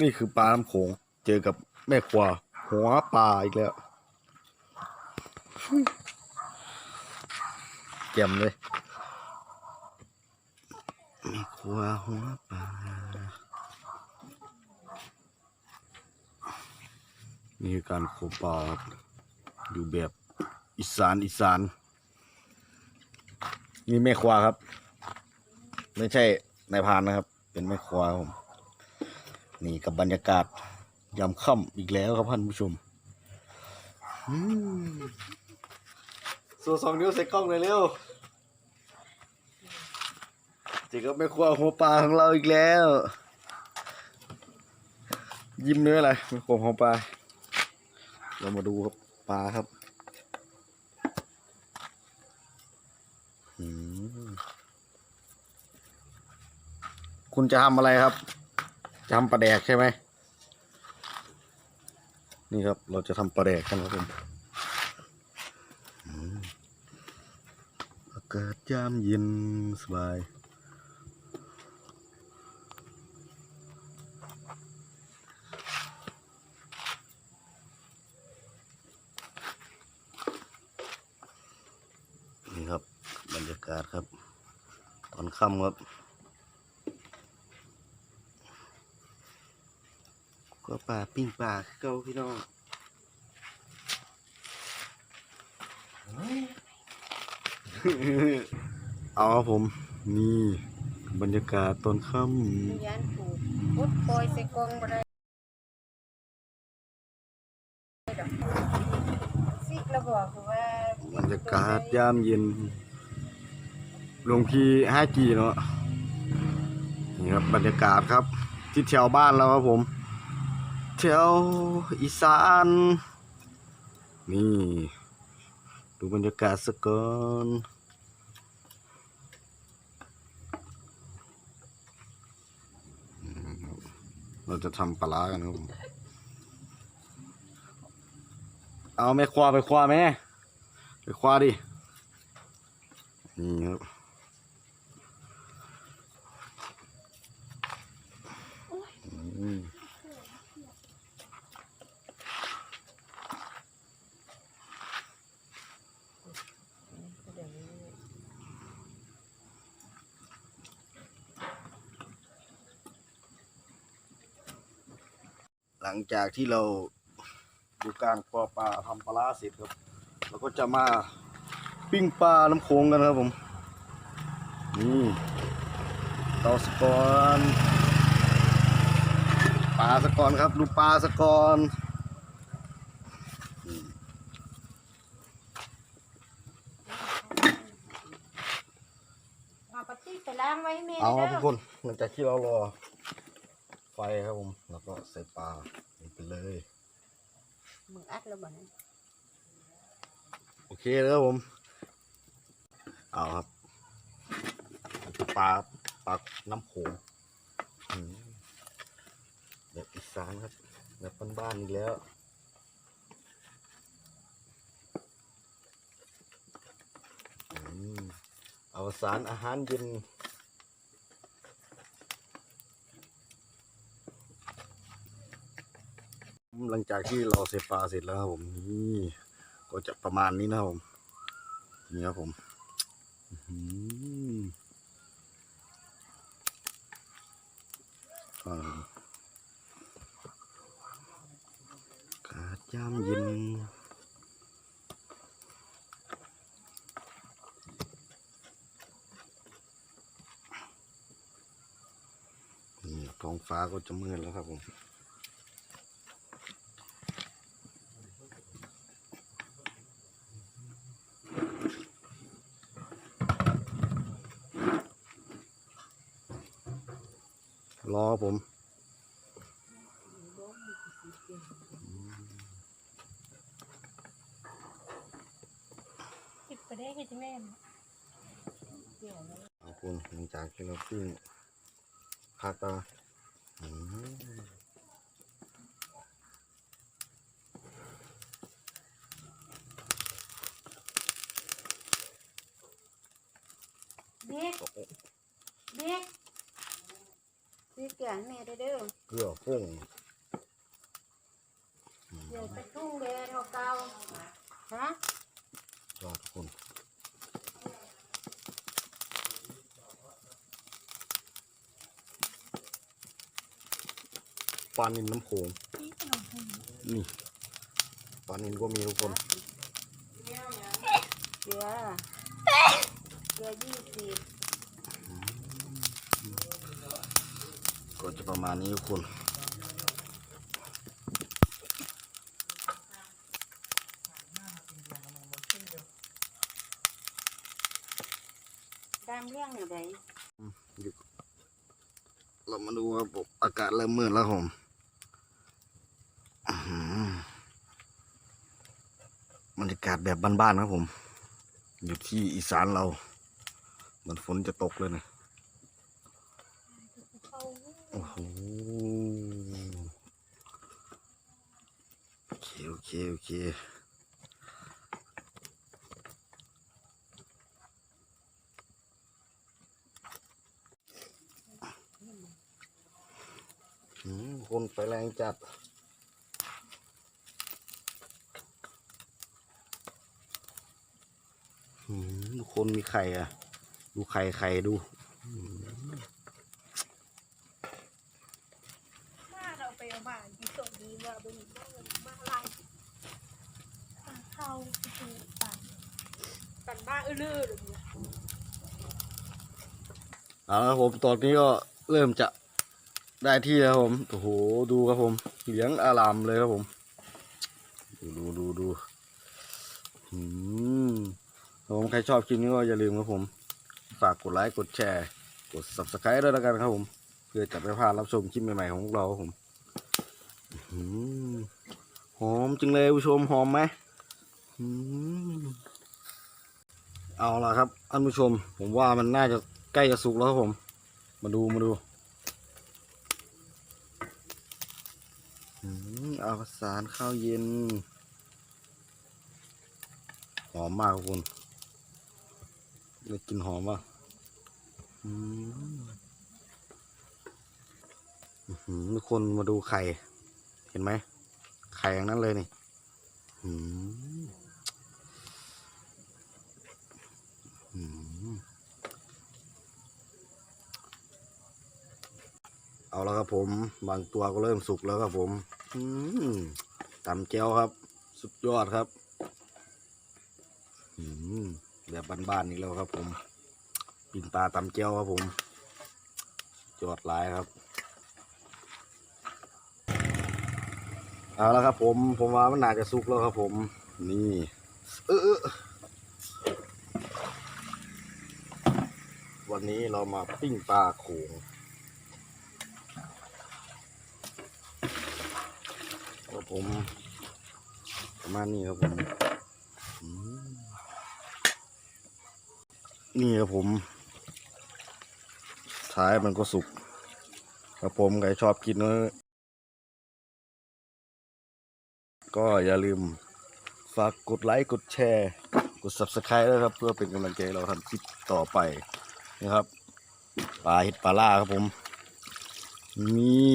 นี่คือปลาน้ำโขงเจอกับแม่ครัวหัวปลาอีกแล้วเกี่ยมเลยแม่ครัวหัวปลานี่คือการโคปลาอยู่แบบอีสานอีสานนี่แม่ครัวครับ ไม่ใช่นายพานนะครับ เป็นแม่ควครับผม นี่กับบรรยากาศยามค่ำอีกแล้วครับท่านผู้ชมอืมส่สองนิ้วใส่กล้องเลยเร็วจอกับแม่ครัวหัวปลาของเราอีกแล้ว ยิ้มเนื้ออะไรแม่ครัวหัวปลา เรามาดูครับปลาครับคุณจะทำอะไรครับ จะทำปลาแดกใช่ไหม นี่ครับเราจะทำปลาแดกกันครับผมอืมอากาศยามเย็นสบายนี่ครับบรรยากาศครับ ตอนค่ำครับ ก็ป่าปิ้งป่าคือเก่าพี่น้องเอาครับผม นี่ บรรยากาศตอนค่ยานผูกพุดปล่อยใส่กรงบ่ได้ดอกซิกระบอกคือว่าำบรรยากาศยามเย็นหลวงพี่ห้ากีเนาะนี่ครับบรรยากาศครับ ที่แถวบ้านเราครับผม แถวอีสาน นี่ ดูบรรยากาศสักก่อนอืมครับเราจะทำปลาร้ากันครับผมเอาไม่คว้าไปคว้าไหมไปคว้าดิ นี่ครับ อืม หลังจากที่เราดูการปอปลาทำปลาร้าเสร็จครับ เราก็จะมาปิ้งปลาน้ำโขงกันครับผม นี่เตาสกอนปลาสกอนครับ ดูปลาสกอนเอาปฏิไปล้างไว้ให้แม่เอาครับเด้ทุกคนหลังจากที่เรารอ ไฟครับผม แล้วก็ใส่ปลาลงไปเลย มึงอัดแล้วบ่นั้นโอเคเลยครับผม เอาครับปลาปลาน้ำโขงอืมแบบอีสานครับแบบบ้านๆอีกแล้วอืมเอาสารอาหารเย็น หลังจากที่เราเสพปลาเสร็จแล้วครับผมนี่ก็จะประมาณนี้นะครับผมนี่ครับผมอื้อหืออ่ากาดยามเย็นนี่ท้องฟ้าก็จะมืดแล้วครับผม รอผม คิดไปได้ให้แม่ขอบคุณหลังจากที่เราปิ้งผักตาอืมเด็กเด็กซื้อแกงแม่ได้เด้อเกลือฟุ้งเดี๋ยวไปทุ่งแดงเอาเกาฮะ ยอดทุกคน ปลานินน้ำโขงนี่ปลานินก็มีทุกคนเกลือเกลือยี่สิบก็จะประมาณนี้ทุกคนตามเรื่องเนี่ยไดเรามาดูครับผมอากาศเริ่มมืดแล้วผมอื้อหือ บรรยากาศแบบบ้านๆครับผม อยู่ที่อีสานเราเหมือนฝนจะตกเลยนะโอ้โหโอเคโอเคโอเคคนไฟแรงจัด อืม ทุกคนมีไข่อะ ดูไข่ไข่ดูถ้าเราไปเอามาดีส่งดีว่าเป็นบ้านบ้านอะไรเข้าดูปั่นปั่นบ้าเออเลือหรือเนี่ยเอาละครับผมตอนนี้ก็เริ่มจะได้ที่แล้วผมโอ้โหดูครับผมเหลืองอารามเลยครับผม ดูดูดูดู ใครชอบคลิปนี้ก็อย่าลืมครับผม ฝากกดไลค์กดแชร์ กด subscribe ด้วยแล้วกันครับผม เพื่อจะไม่พลาดรับชมคลิปใหม่ๆของเราครับผมหอมจังเลยผู้ชมหอมไหมเอาละครับท่านผู้ชม ผมว่ามันน่าจะใกล้จะสุกแล้วครับผม มาดูมาดูอืมเอาสารข้าวเย็น หอมมากครับคุณ ได้กลินหอมป่ะอืมทุกคนมาดูไข่ เห็นไหม ไข่อย่างนั้นเลยนี่อืมอืมเอาแล้วครับผม บางตัวก็เริ่มสุกแล้วครับผมอืมตำเจียวครับ สุดยอดครับ แบบบ้านๆอีกแล้วครับ ผมปิ่นปลาตำเจียวครับผมยอดหลายครับ เอาแล้วครับ ผมผมว่ามันน่าจะสุกแล้วครับ ผม นี่เออวันนี้เรามาปิ้งปลาโขงครับผมประมาณนี้ครับผม นี่ครับผม ท้ายมันก็สุกครับผมใครชอบกินเนอะก็อย่าลืมฝากกดไลค์กดแชร์ กด subscribe ด้วยครับ เพื่อเป็นกำลังใจเราทำคลิปต่อไปนะครับปลาเห็ดปลาล่าครับผม นี่